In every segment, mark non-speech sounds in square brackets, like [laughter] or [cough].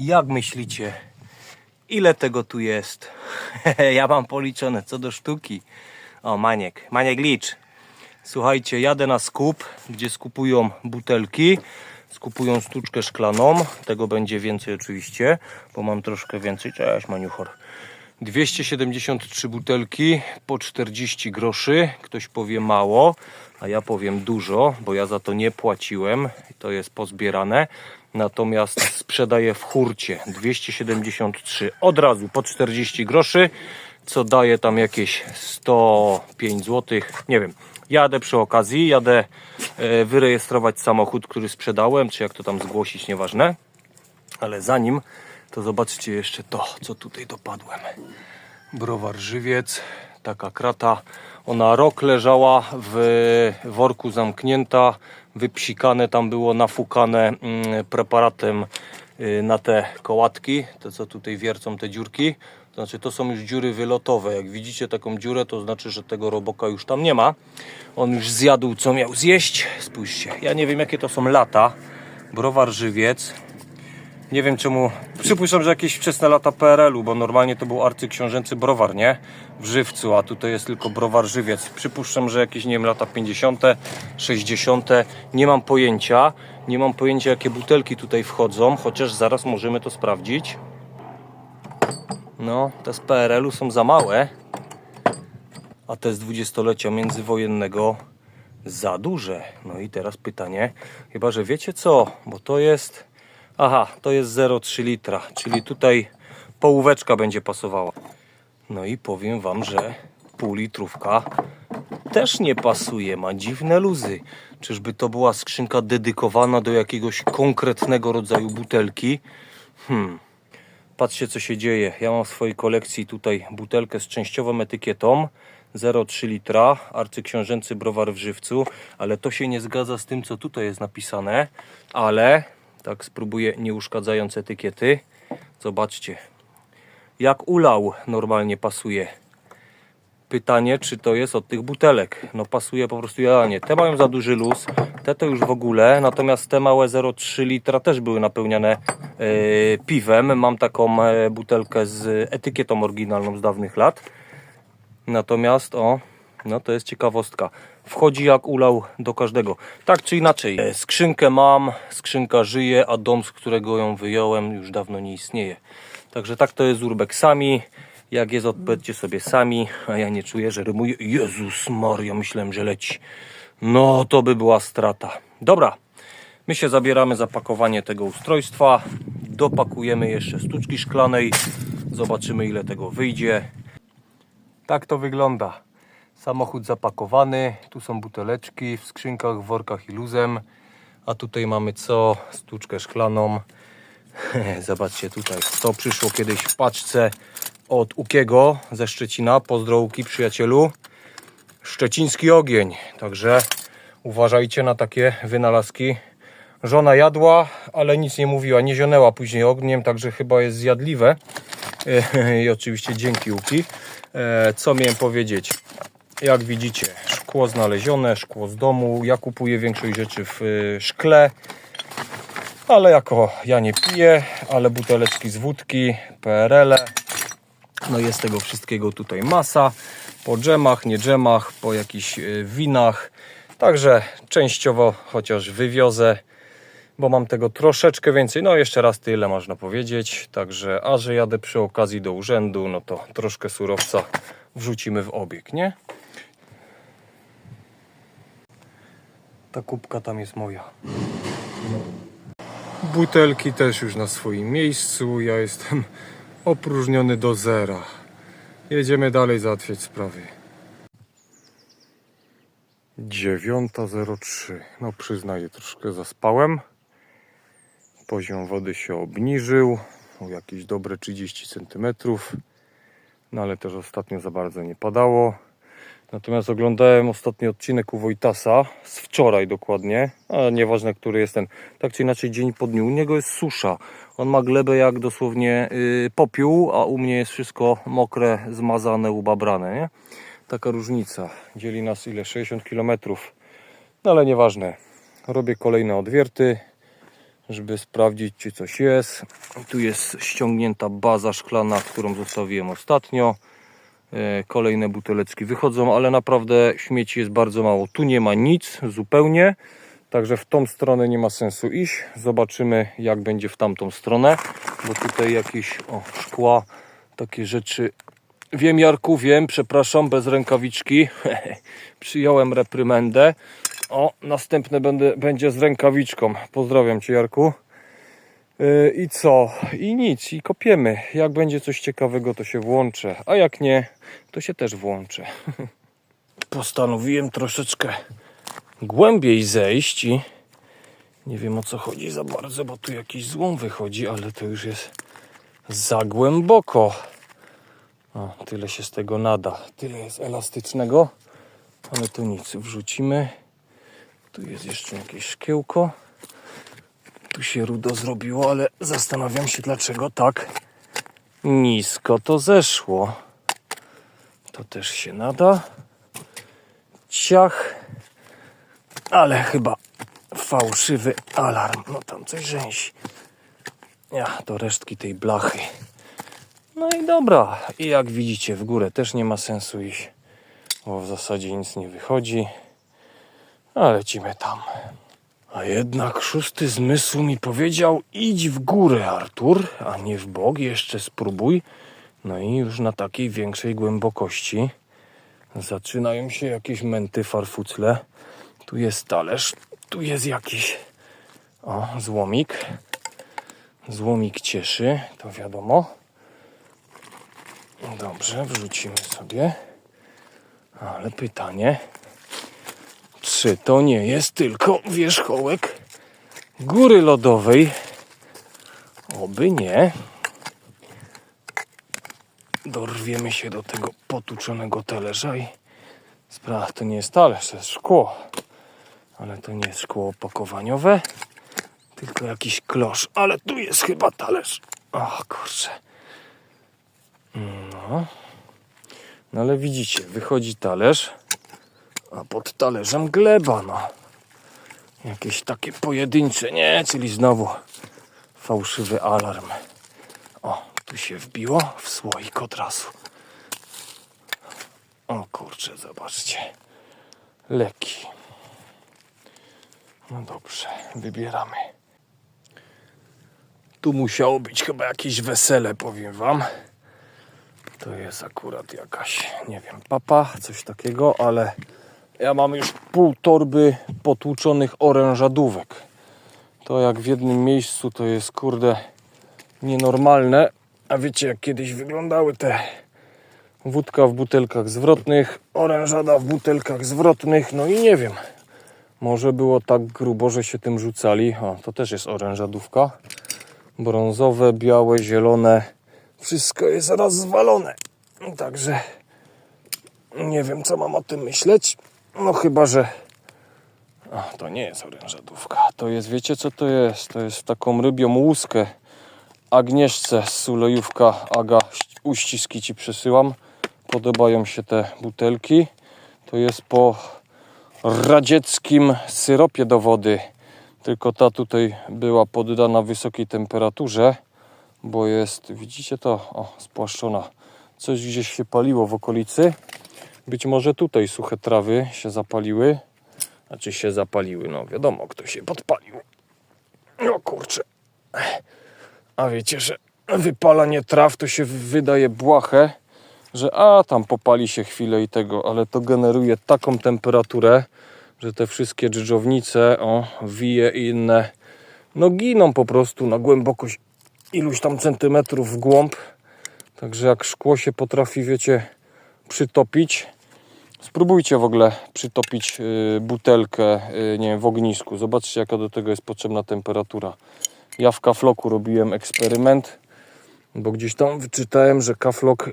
Jak myślicie, ile tego tu jest? [laughs] ja mam policzone co do sztuki. O, Maniek, Maniek licz. Słuchajcie, jadę na skup, gdzie skupują butelki. Skupują sztuczkę szklaną. Tego będzie więcej oczywiście, bo mam troszkę więcej. Cześć, Maniuchor. 273 butelki po 40 groszy. Ktoś powie mało, a ja powiem dużo, bo ja za to nie płaciłem. To jest pozbierane. Natomiast sprzedaję w hurcie 273 od razu po 40 groszy, co daje tam jakieś 105 zł. Nie wiem. Jadę przy okazji, jadę e, wyrejestrować samochód, który sprzedałem, czy jak to tam zgłosić, nieważne. Ale zanim, to zobaczcie jeszcze to, co tutaj dopadłem. Browar żywiec, taka krata. Ona rok leżała w worku zamknięta, wypsikane tam było, nafukane mm, preparatem y, na te kołatki, te co tutaj wiercą te dziurki. To znaczy to są już dziury wylotowe. Jak widzicie taką dziurę, to znaczy, że tego roboka już tam nie ma. On już zjadł co miał zjeść. Spójrzcie, ja nie wiem jakie to są lata. Browar żywiec, nie wiem czemu. Przypuszczam, że jakieś wczesne lata PRL-u, bo normalnie to był arcyksiążęcy browar, nie? W żywcu, a tutaj jest tylko browar żywiec. Przypuszczam, że jakieś, nie wiem, lata 50., 60. Nie mam pojęcia. Nie mam pojęcia, jakie butelki tutaj wchodzą, chociaż zaraz możemy to sprawdzić. No, te z PRL-u są za małe, a te z dwudziestolecia międzywojennego za duże. No i teraz pytanie, chyba że wiecie co, bo to jest. Aha, to jest 0,3 litra, czyli tutaj połóweczka będzie pasowała. No i powiem Wam, że pół litrówka też nie pasuje, ma dziwne luzy. Czyżby to była skrzynka dedykowana do jakiegoś konkretnego rodzaju butelki? Hmm. Patrzcie co się dzieje. Ja mam w swojej kolekcji tutaj butelkę z częściową etykietą 0,3 litra, arcyksiążęcy browar w żywcu, ale to się nie zgadza z tym co tutaj jest napisane, ale tak spróbuję nie uszkadzając etykiety. Zobaczcie. Jak ulał normalnie pasuje. Pytanie, czy to jest od tych butelek. No pasuje po prostu idealnie. Te mają za duży luz, te to już w ogóle, natomiast te małe 0,3 litra też były napełniane e, piwem. Mam taką e, butelkę z etykietą oryginalną z dawnych lat. Natomiast o, no to jest ciekawostka. Wchodzi jak ulał do każdego. Tak czy inaczej, e, skrzynkę mam, skrzynka żyje, a dom, z którego ją wyjąłem, już dawno nie istnieje. Także tak to jest z urbexami. Jak jest, odpowiedzcie sobie sami, a ja nie czuję, że rymuję. Jezus Maria, myślałem, że leci. No, to by była strata. Dobra, my się zabieramy za pakowanie tego ustrojstwa. Dopakujemy jeszcze sztuczki szklanej. Zobaczymy, ile tego wyjdzie. Tak to wygląda. Samochód zapakowany. Tu są buteleczki w skrzynkach, w workach i luzem. A tutaj mamy co? Sztuczkę szklaną. [laughs] Zobaczcie tutaj. To przyszło kiedyś w paczce od Ukiego ze Szczecina. Pozdrołki przyjacielu. Szczeciński ogień. Także uważajcie na takie wynalazki. Żona jadła, ale nic nie mówiła, nie zionęła później ogniem, także chyba jest zjadliwe. [laughs] I oczywiście dzięki Uki. E, Co miałem powiedzieć? Jak widzicie, szkło znalezione, szkło z domu. Ja kupuję większość rzeczy w y, szkle, ale jako ja nie piję, ale buteleczki z wódki, PRL. -e. No jest tego wszystkiego tutaj masa. Po dżemach, nie dżemach, po jakichś y, winach. Także częściowo chociaż wywiozę, bo mam tego troszeczkę więcej. No jeszcze raz tyle można powiedzieć. Także, a że jadę przy okazji do urzędu, no to troszkę surowca wrzucimy w obieg, nie? Ta kubka tam jest moja. Butelki też już na swoim miejscu. Ja jestem opróżniony do zera. Jedziemy dalej załatwiać sprawy. 9.03. No przyznaję, troszkę zaspałem. Poziom wody się obniżył o jakieś dobre 30 cm. No ale też ostatnio za bardzo nie padało. Natomiast oglądałem ostatni odcinek u Wojtasa z wczoraj dokładnie, a nieważne który jest ten. Tak czy inaczej dzień po dniu. U niego jest susza. On ma glebę jak dosłownie yy, popiół, a u mnie jest wszystko mokre, zmazane, ubabrane. Nie? Taka różnica. Dzieli nas ile? 60 km. No ale nieważne. Robię kolejne odwierty, żeby sprawdzić, czy coś jest. Tu jest ściągnięta baza szklana, którą zostawiłem ostatnio. E, Kolejne buteleczki wychodzą, ale naprawdę śmieci jest bardzo mało. Tu nie ma nic zupełnie, także w tą stronę nie ma sensu iść. Zobaczymy, jak będzie w tamtą stronę, bo tutaj jakieś o, szkła, takie rzeczy. Wiem, Jarku, wiem, przepraszam, bez rękawiczki. [laughs] Przyjąłem reprymendę. O, następne będę, będzie z rękawiczką. Pozdrawiam Cię, Jarku. Yy, I co? I nic, i kopiemy. Jak będzie coś ciekawego, to się włączę, a jak nie, to się też włączę. [laughs] Postanowiłem troszeczkę głębiej zejść i nie wiem o co chodzi za bardzo, bo tu jakiś złom wychodzi, ale to już jest za głęboko. O, tyle się z tego nada. Tyle jest elastycznego, ale tu nic. Wrzucimy. Tu jest jeszcze jakieś szkiełko. Tu się rudo zrobiło, ale zastanawiam się dlaczego tak nisko to zeszło. To też się nada. Ciach. Ale chyba fałszywy alarm. No tam coś rzęsi. Ja, to resztki tej blachy. No i dobra. I jak widzicie w górę też nie ma sensu iść. Bo w zasadzie nic nie wychodzi. A lecimy tam. A jednak szósty zmysł mi powiedział idź w górę Artur, a nie w bok, jeszcze spróbuj. No i już na takiej większej głębokości zaczynają się jakieś męty farfucle. Tu jest talerz, tu jest jakiś o, złomik. Złomik cieszy, to wiadomo. Dobrze, wrzucimy sobie. Ale pytanie, czy to nie jest tylko wierzchołek góry lodowej? Oby nie. Dorwiemy się do tego potłuczonego talerza i sprawa to nie jest talerz, to jest szkło. Ale to nie jest szkło opakowaniowe, tylko jakiś klosz. Ale tu jest chyba talerz. O kurczę. No. No ale widzicie, wychodzi talerz a pod talerzem gleba, no. Jakieś takie pojedyncze, nie, czyli znowu fałszywy alarm. O, tu się wbiło w słoik od razu. O kurczę, zobaczcie. Leki. No dobrze, wybieramy. Tu musiało być chyba jakieś wesele, powiem wam. To jest akurat jakaś, nie wiem, papa, coś takiego, ale ja mam już pół torby potłuczonych orężadówek. To jak w jednym miejscu to jest kurde nienormalne. A wiecie jak kiedyś wyglądały te wódka w butelkach zwrotnych, orężada w butelkach zwrotnych, no i nie wiem. Może było tak grubo, że się tym rzucali. O, to też jest orężadówka. Brązowe, białe, zielone. Wszystko jest rozwalone. Także nie wiem, co mam o tym myśleć. No chyba, że... A, to nie jest orężadówka. To jest, wiecie co to jest? To jest taką rybią łuskę. Agnieszce z Sulejówka Aga uściski Ci przesyłam. Podobają się te butelki. To jest po radzieckim syropie do wody. Tylko ta tutaj była poddana wysokiej temperaturze, bo jest, widzicie to, o, spłaszczona. Coś gdzieś się paliło w okolicy. Być może tutaj suche trawy się zapaliły. Znaczy się zapaliły, no wiadomo, kto się podpalił. No kurczę. A wiecie, że wypalanie traw to się wydaje błahe, że a tam popali się chwilę i tego, ale to generuje taką temperaturę, że te wszystkie dżdżownice, o, wije i inne, no giną po prostu na głębokość iluś tam centymetrów w głąb. Także jak szkło się potrafi, wiecie, przytopić, spróbujcie w ogóle przytopić y, butelkę, y, nie wiem, w ognisku. Zobaczcie, jaka do tego jest potrzebna temperatura. Ja w kafloku robiłem eksperyment, bo gdzieś tam wyczytałem, że kaflok y,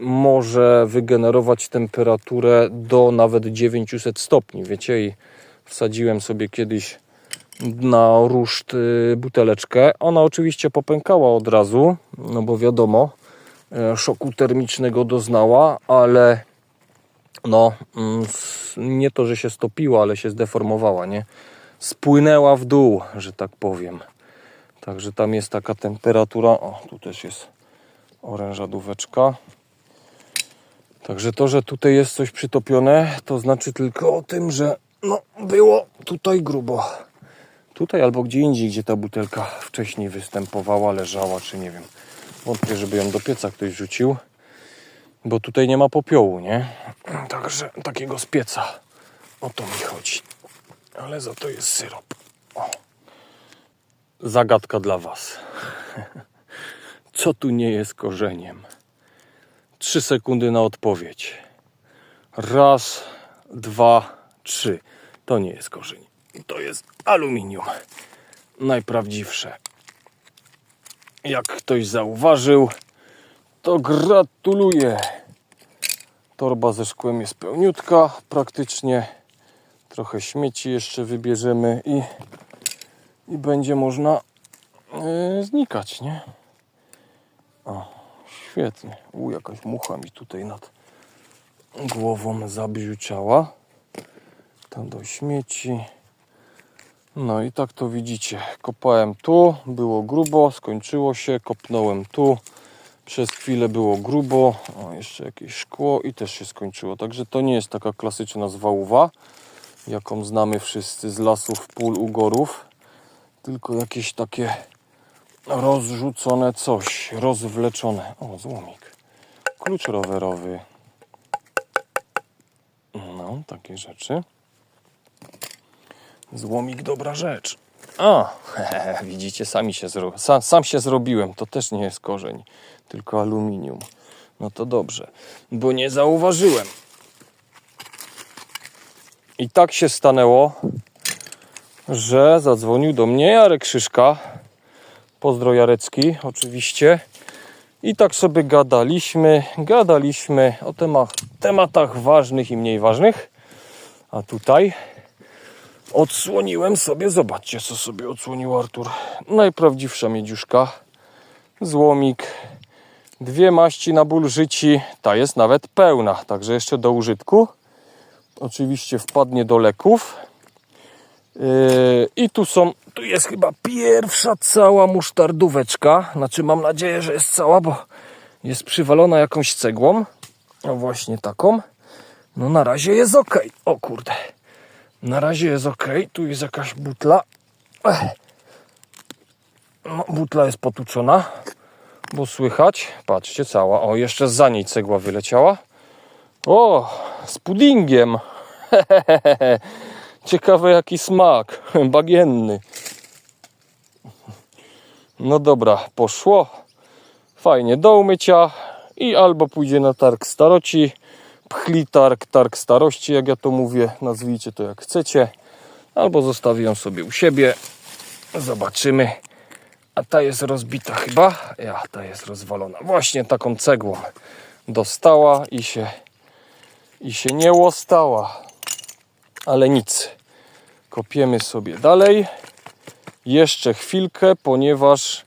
może wygenerować temperaturę do nawet 900 stopni, wiecie, i wsadziłem sobie kiedyś na ruszt buteleczkę. Ona oczywiście popękała od razu, no bo wiadomo, szoku termicznego doznała, ale no, mm, nie to, że się stopiła, ale się zdeformowała, nie? spłynęła w dół, że tak powiem. Także tam jest taka temperatura. O, tu też jest orężadóweczka. Także to, że tutaj jest coś przytopione, to znaczy tylko o tym, że no, było tutaj grubo. Tutaj albo gdzie indziej, gdzie ta butelka wcześniej występowała, leżała, czy nie wiem. Wątpię, żeby ją do pieca ktoś rzucił, bo tutaj nie ma popiołu, nie? [clears throat] Także takiego z pieca. O to mi chodzi. Ale za to jest syrop. O. Zagadka dla Was. [laughs] Co tu nie jest korzeniem? Trzy sekundy na odpowiedź. Raz, dwa, trzy. To nie jest korzeń. To jest aluminium. Najprawdziwsze. Jak ktoś zauważył, to gratuluję. Torba ze szkłem jest pełniutka praktycznie. Trochę śmieci jeszcze wybierzemy i, i będzie można yy, znikać, nie? O, świetnie. U, jakaś mucha mi tutaj nad głową zabrzuczała. Tam do śmieci. No i tak to widzicie. Kopałem tu, było grubo, skończyło się, kopnąłem tu. Przez chwilę było grubo, o, jeszcze jakieś szkło i też się skończyło. Także to nie jest taka klasyczna zwałwa, jaką znamy wszyscy z lasów, pól, ugorów, tylko jakieś takie rozrzucone coś, rozwleczone. O, złomik. Klucz rowerowy. No, takie rzeczy. Złomik dobra rzecz. A, [laughs] widzicie, sami się zro... sam, sam się zrobiłem. To też nie jest korzeń, tylko aluminium. No to dobrze, bo nie zauważyłem. I tak się stanęło, że zadzwonił do mnie Jarek Szyszka. Pozdro Jarecki, oczywiście. I tak sobie gadaliśmy, gadaliśmy o tematach, tematach ważnych i mniej ważnych. A tutaj odsłoniłem sobie, zobaczcie co sobie odsłonił Artur. Najprawdziwsza miedziuszka, złomik, dwie maści na ból życi, ta jest nawet pełna, także jeszcze do użytku. Oczywiście wpadnie do leków. Yy, I tu są, tu jest chyba pierwsza cała musztardóweczka. Znaczy mam nadzieję, że jest cała, bo jest przywalona jakąś cegłą. No właśnie taką. No na razie jest ok. O kurde. Na razie jest ok. Tu jest jakaś butla. No, butla jest potuczona, bo słychać. Patrzcie, cała. O, jeszcze za niej cegła wyleciała. O, z puddingiem. [laughs] Ciekawe jaki smak. [laughs] Bagienny. No dobra, poszło. Fajnie do umycia i albo pójdzie na targ staroci, pchli targ, targ starości, jak ja to mówię, nazwijcie to jak chcecie, albo zostawię ją sobie u siebie. Zobaczymy. A ta jest rozbita chyba. Ja, ta jest rozwalona. Właśnie taką cegłą dostała i się, i się nie łostała. Ale nic. Kopiemy sobie dalej. Jeszcze chwilkę, ponieważ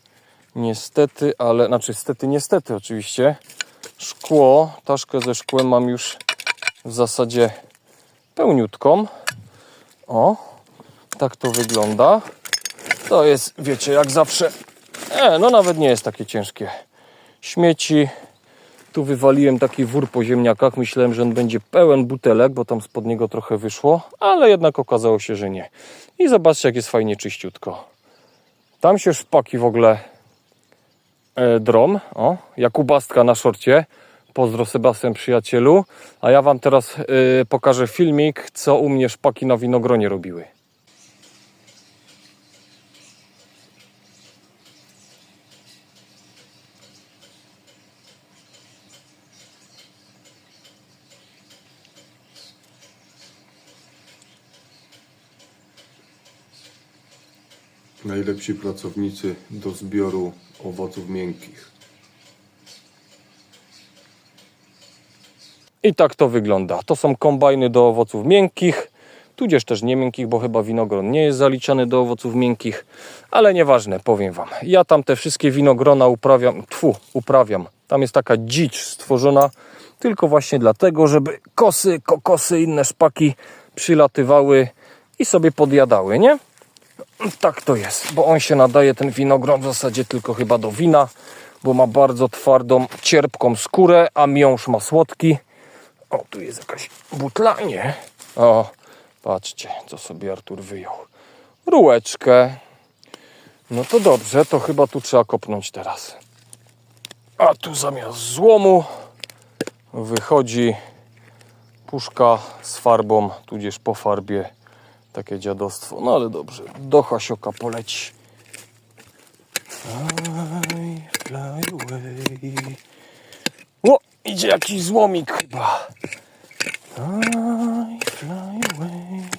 niestety, ale znaczy niestety, niestety oczywiście, szkło, taszkę ze szkłem mam już w zasadzie pełniutką. O, tak to wygląda. To jest, wiecie, jak zawsze, e, no nawet nie jest takie ciężkie. Śmieci. Tu wywaliłem taki wór po ziemniakach. Myślałem, że on będzie pełen butelek, bo tam spod niego trochę wyszło, ale jednak okazało się, że nie. I zobaczcie, jak jest fajnie czyściutko. Tam się szpaki w ogóle drom. O, Jakubastka na szorcie. Pozdro Sebastian przyjacielu. A ja wam teraz e, pokażę filmik, co u mnie szpaki na winogronie robiły. Najlepsi pracownicy do zbioru owoców miękkich. I tak to wygląda. To są kombajny do owoców miękkich, tudzież też nie miękkich, bo chyba winogron nie jest zaliczany do owoców miękkich, ale nieważne, powiem Wam. Ja tam te wszystkie winogrona uprawiam, tfu, uprawiam. Tam jest taka dzicz stworzona tylko właśnie dlatego, żeby kosy, kokosy, inne szpaki przylatywały i sobie podjadały, nie? Tak to jest, bo on się nadaje, ten winogron w zasadzie tylko chyba do wina, bo ma bardzo twardą, cierpką skórę, a miąższ ma słodki. O, tu jest jakaś butla, nie? O, patrzcie, co sobie Artur wyjął. Rułeczkę. No to dobrze, to chyba tu trzeba kopnąć teraz. A tu zamiast złomu wychodzi puszka z farbą, tudzież po farbie. Takie dziadostwo. No ale dobrze, do Hasioka poleci. Fly, fly away. O, idzie jakiś złomik chyba. Fly, fly away.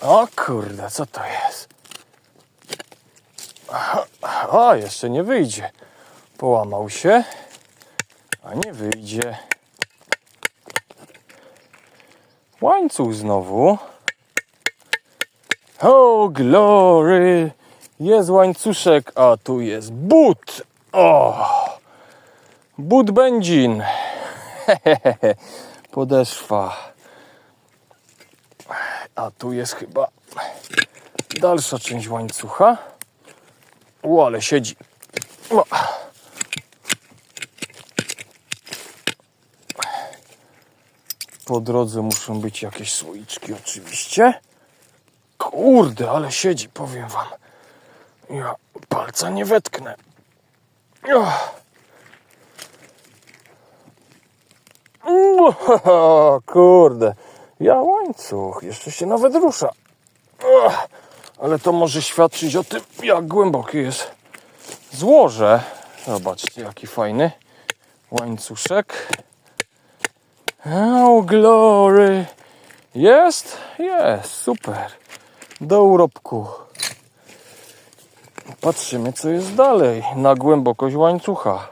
O kurde, co to jest? A, jeszcze nie wyjdzie. Połamał się, a nie wyjdzie. Łańcuch znowu. Oh glory! Jest łańcuszek, a tu jest but. O! But będzin. [laughs] Podeszwa. A tu jest chyba dalsza część łańcucha. O, ale siedzi. O. Po drodze muszą być jakieś słoiczki oczywiście. Kurde, ale siedzi, powiem wam. Ja palca nie wetknę. Kurde. Ja łańcuch, jeszcze się nawet rusza. Ale to może świadczyć o tym, jak głębokie jest złoże. Zobaczcie, jaki fajny łańcuszek. Oh, glory. Jest? Jest, super. Do urobku. Patrzymy, co jest dalej. Na głębokość łańcucha.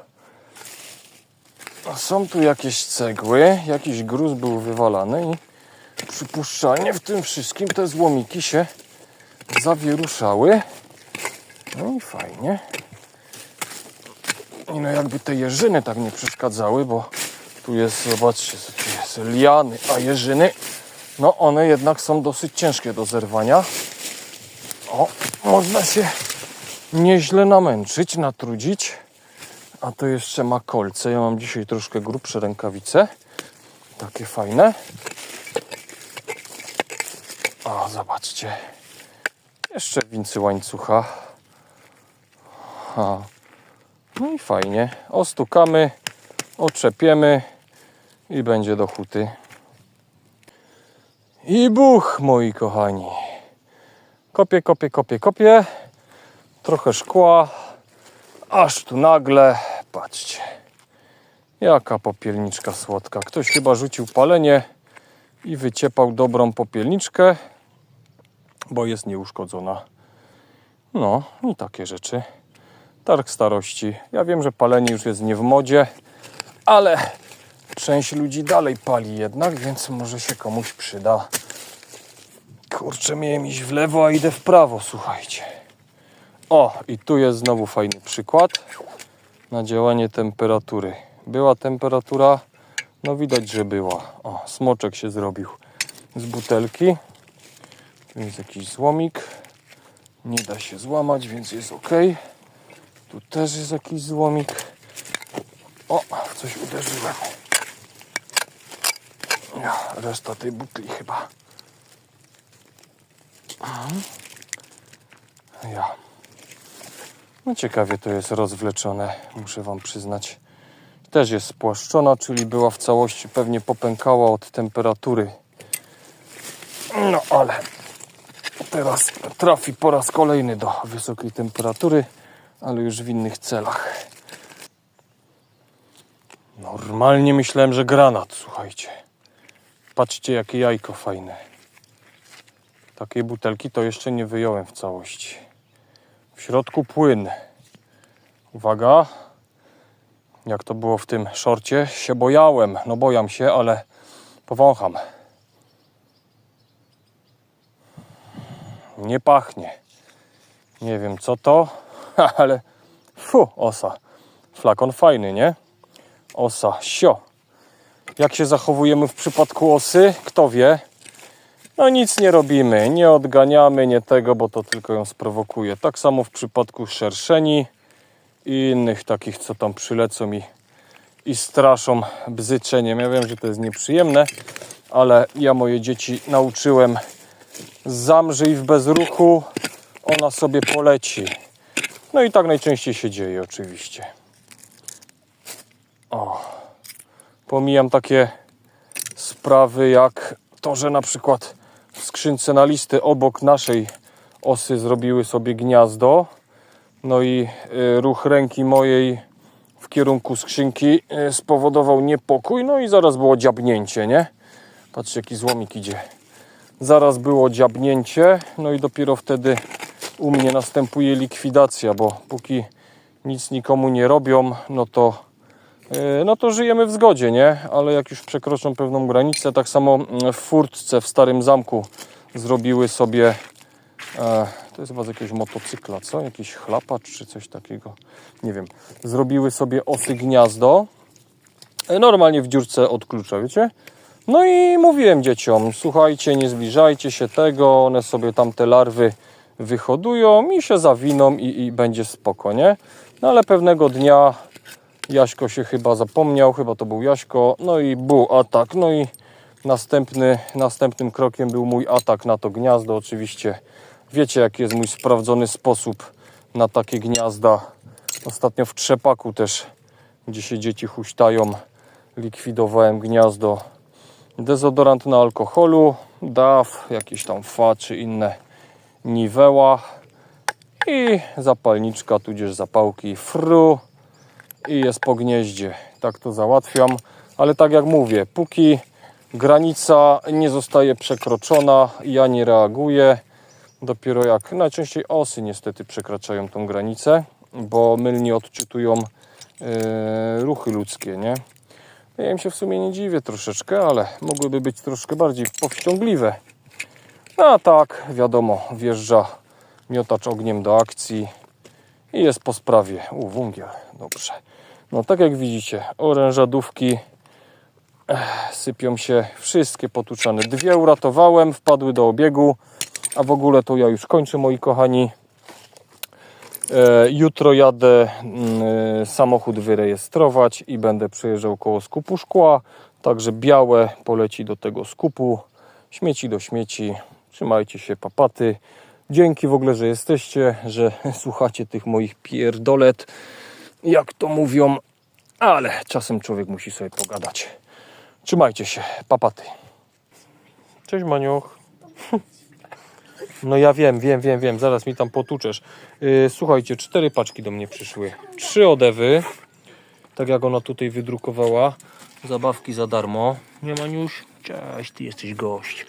Są tu jakieś cegły, jakiś gruz był wywalany i przypuszczalnie w tym wszystkim te złomiki się zawieruszały. No i fajnie. I no jakby te jeżyny tak nie przeszkadzały, bo tu jest, zobaczcie, tu jest, liany, a jeżyny, no one jednak są dosyć ciężkie do zerwania. O, można się nieźle namęczyć, natrudzić. A to jeszcze ma kolce. Ja mam dzisiaj troszkę grubsze rękawice. Takie fajne. O, zobaczcie. Jeszcze wincy łańcucha. Ha. No i fajnie. Ostukamy, oczepiemy i będzie do huty. I buch, moi kochani. Kopię, kopię, kopię, kopię. Trochę szkła. Aż tu nagle, patrzcie. Jaka popielniczka słodka. Ktoś chyba rzucił palenie i wyciepał dobrą popielniczkę, bo jest nieuszkodzona. No i takie rzeczy. Targ starości. Ja wiem, że palenie już jest nie w modzie, ale część ludzi dalej pali jednak, więc może się komuś przyda. Kurczę, miałem iść w lewo, a idę w prawo, słuchajcie. O, i tu jest znowu fajny przykład na działanie temperatury. Była temperatura, no widać, że była. O, smoczek się zrobił z butelki. Tu jest jakiś złomik. Nie da się złamać, więc jest ok. Tu też jest jakiś złomik. O, coś uderzyłem. Ja, reszta tej butli chyba. Mhm. Ja. No ciekawie to jest rozwleczone, muszę Wam przyznać. Też jest spłaszczona, czyli była w całości pewnie popękała od temperatury. No ale teraz trafi po raz kolejny do wysokiej temperatury, ale już w innych celach. Normalnie myślałem, że granat, słuchajcie. Patrzcie, jakie jajko fajne. Takiej butelki to jeszcze nie wyjąłem w całości. W środku płyn. Uwaga. Jak to było w tym szorcie, się bojałem. No bojam się, ale powącham. Nie pachnie. Nie wiem co to, [laughs] ale fu, osa. Flakon fajny, nie? Osa, sio. Jak się zachowujemy w przypadku osy? Kto wie? No nic nie robimy, nie odganiamy, nie tego, bo to tylko ją sprowokuje. Tak samo w przypadku szerszeni i innych takich, co tam przylecą i, i straszą bzyczeniem. Ja wiem, że to jest nieprzyjemne, ale ja moje dzieci nauczyłem zamrzyj w bezruchu, ona sobie poleci. No i tak najczęściej się dzieje oczywiście. O. Pomijam takie sprawy jak to, że na przykład w skrzynce na listy obok naszej osy zrobiły sobie gniazdo. No i y, ruch ręki mojej w kierunku skrzynki y, spowodował niepokój. No i zaraz było dziabnięcie, nie? Patrzcie, jaki złomik idzie. Zaraz było dziabnięcie, no i dopiero wtedy u mnie następuje likwidacja, bo póki nic nikomu nie robią, no to no to żyjemy w zgodzie, nie? Ale jak już przekroczą pewną granicę, tak samo mm, w furtce w Starym Zamku zrobiły sobie, e, to jest chyba z jakiegoś motocykla, co? Jakiś chlapacz czy coś takiego, nie wiem. Zrobiły sobie osy gniazdo, e, normalnie w dziurce od klucza, wiecie? No i mówiłem dzieciom, słuchajcie, nie zbliżajcie się tego, one sobie tam te larwy wyhodują i się zawiną i, i będzie spoko, nie? No ale pewnego dnia Jaśko się chyba zapomniał, chyba to był Jaśko, no i był atak, no i następny, następnym krokiem był mój atak na to gniazdo, oczywiście wiecie jaki jest mój sprawdzony sposób na takie gniazda. Ostatnio w Trzepaku też, gdzie się dzieci huśtają, likwidowałem gniazdo. Dezodorant na alkoholu, DAF, jakieś tam fa czy inne niweła i zapalniczka, tudzież zapałki fru i jest po gnieździe. Tak to załatwiam, ale tak jak mówię, póki granica nie zostaje przekroczona, ja nie reaguję. Dopiero jak najczęściej osy niestety przekraczają tą granicę, bo mylnie odczytują e, ruchy ludzkie, nie? Ja im się w sumie nie dziwię troszeczkę, ale mogłyby być troszkę bardziej powściągliwe. No a tak, wiadomo, wjeżdża miotacz ogniem do akcji i jest po sprawie. U, węgiel, dobrze. No tak jak widzicie, orężadówki ech, sypią się wszystkie potłuczane. Dwie uratowałem, wpadły do obiegu, a w ogóle to ja już kończę moi kochani. E, jutro jadę mm, samochód wyrejestrować i będę przejeżdżał koło skupu szkła. Także białe poleci do tego skupu, śmieci do śmieci. Trzymajcie się, papaty. Dzięki w ogóle, że jesteście, że [laughs] słuchacie tych moich pierdolet, jak to mówią, ale czasem człowiek musi sobie pogadać. Trzymajcie się, papaty. Cześć Maniuch. No ja wiem, wiem, wiem, wiem, zaraz mi tam potuczesz. Yy, słuchajcie, cztery paczki do mnie przyszły. Trzy odewy, tak jak ona tutaj wydrukowała. Zabawki za darmo. Nie Maniuś? Cześć, ty jesteś gość.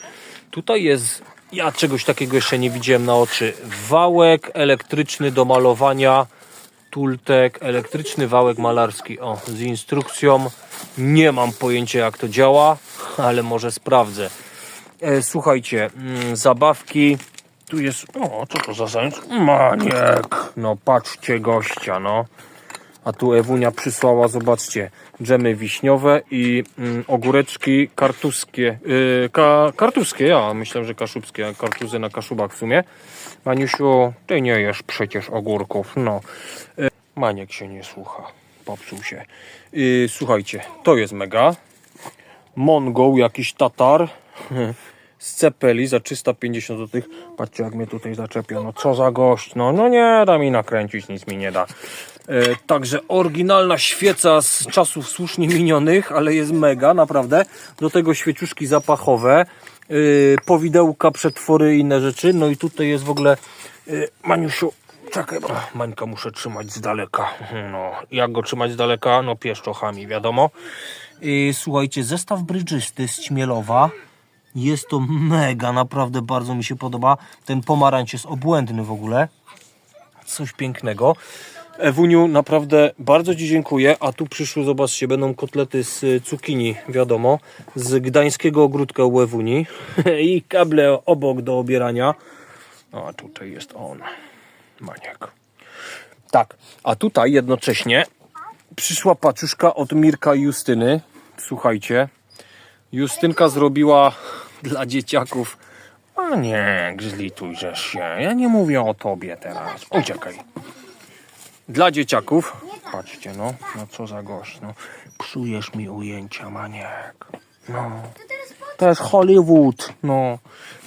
Tutaj jest, ja czegoś takiego jeszcze nie widziałem na oczy. Wałek elektryczny do malowania. Tultek, elektryczny wałek malarski. O, z instrukcją. Nie mam pojęcia jak to działa, ale może sprawdzę. E, słuchajcie, mm, zabawki. Tu jest. O, co to za zając? Maniek. No, patrzcie gościa, no. A tu Ewunia przysłała, zobaczcie, dżemy wiśniowe i mm, ogóreczki kartuskie. Yy, ka, kartuskie, ja myślę, że kaszubskie, kartuzy na kaszubach w sumie. Maniusiu, ty nie jesz przecież ogórków, no. Yy, Maniek się nie słucha, popsuł się. Yy, słuchajcie, to jest mega. Mongol, jakiś Tatar [laughs] z Cepeli za 350 zł. Patrzcie jak mnie tutaj zaczepia, no co za gość, no, no nie da mi nakręcić, nic mi nie da. E, także oryginalna świeca z czasów słusznie minionych, ale jest mega, naprawdę. Do tego świeciuszki zapachowe, e, powidełka, przetwory i inne rzeczy. No i tutaj jest w ogóle, e, Maniusiu, czekaj, bo Mańka muszę trzymać z daleka. No, jak go trzymać z daleka? No pieszczochami, wiadomo. I słuchajcie, zestaw brydżysty z Ćmielowa. Jest to mega, naprawdę bardzo mi się podoba. Ten pomarańcz jest obłędny w ogóle. Coś pięknego. Ewuniu, naprawdę bardzo Ci dziękuję. A tu przyszły, zobaczcie, będą kotlety z y, cukinii, wiadomo, z gdańskiego ogródka u Ewuni [laughs] i kable obok do obierania. No, a tutaj jest on, maniak. Tak, a tutaj jednocześnie przyszła paczuszka od Mirka i Justyny. Słuchajcie, Justynka zrobiła dla dzieciaków A nie, zlitujżesz się. Ja nie mówię o tobie teraz. Uciekaj. Dla dzieciaków. Patrzcie, no. No co za gość, no. Psujesz mi ujęcia, maniak. No. To jest Hollywood. No.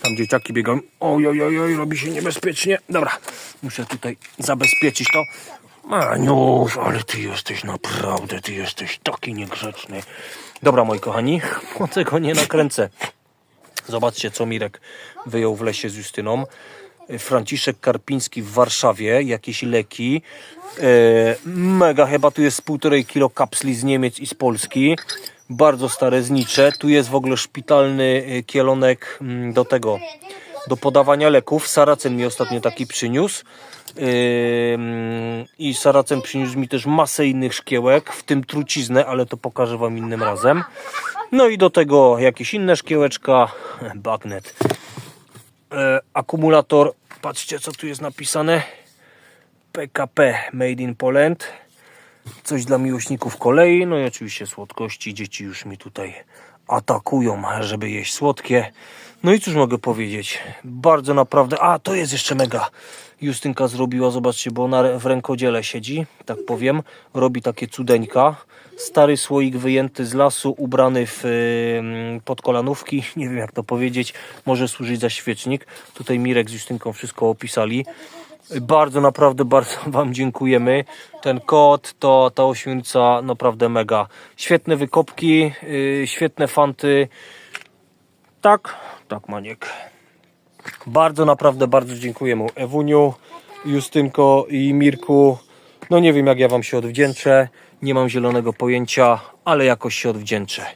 Tam dzieciaki biegają. Oj, oj, oj, oj, robi się niebezpiecznie. Dobra. Muszę tutaj zabezpieczyć to. Maniusz, ale ty jesteś naprawdę, ty jesteś taki niegrzeczny. Dobra, moi kochani, [laughs] tego nie nakręcę. Zobaczcie, co Mirek wyjął w lesie z Justyną. Franciszek Karpiński w Warszawie, jakieś leki. E, mega, chyba tu jest półtorej kilo kapsli z Niemiec i z Polski. Bardzo stare znicze. Tu jest w ogóle szpitalny e, kielonek mm, do tego, do podawania leków. Saracen mi ostatnio taki przyniósł. Ym, I Saracen przyniósł mi też masę innych szkiełek, w tym truciznę, ale to pokażę Wam innym razem. No i do tego jakieś inne szkiełeczka, bagnet. E, akumulator, patrzcie co tu jest napisane. PKP Made in Poland. Coś dla miłośników kolei, no i oczywiście słodkości. Dzieci już mi tutaj atakują, żeby jeść słodkie. No i cóż mogę powiedzieć? Bardzo naprawdę. A, to jest jeszcze mega. Justynka zrobiła, zobaczcie, bo ona w rękodziele siedzi, tak powiem. Robi takie cudeńka. Stary słoik wyjęty z lasu, ubrany w ym, podkolanówki. [laughs] Nie wiem jak to powiedzieć. Może służyć za świecznik. Tutaj Mirek z Justynką wszystko opisali. Bardzo, naprawdę [laughs] bardzo Wam dziękujemy. Ten kot, to ta ośmiornica naprawdę mega. Świetne wykopki, yy, świetne fanty. Tak, tak Maniek. Bardzo, naprawdę bardzo dziękujemy Ewuniu, Justynko i Mirku. No nie wiem jak ja Wam się odwdzięczę. Nie mam zielonego pojęcia, ale jakoś się odwdzięczę.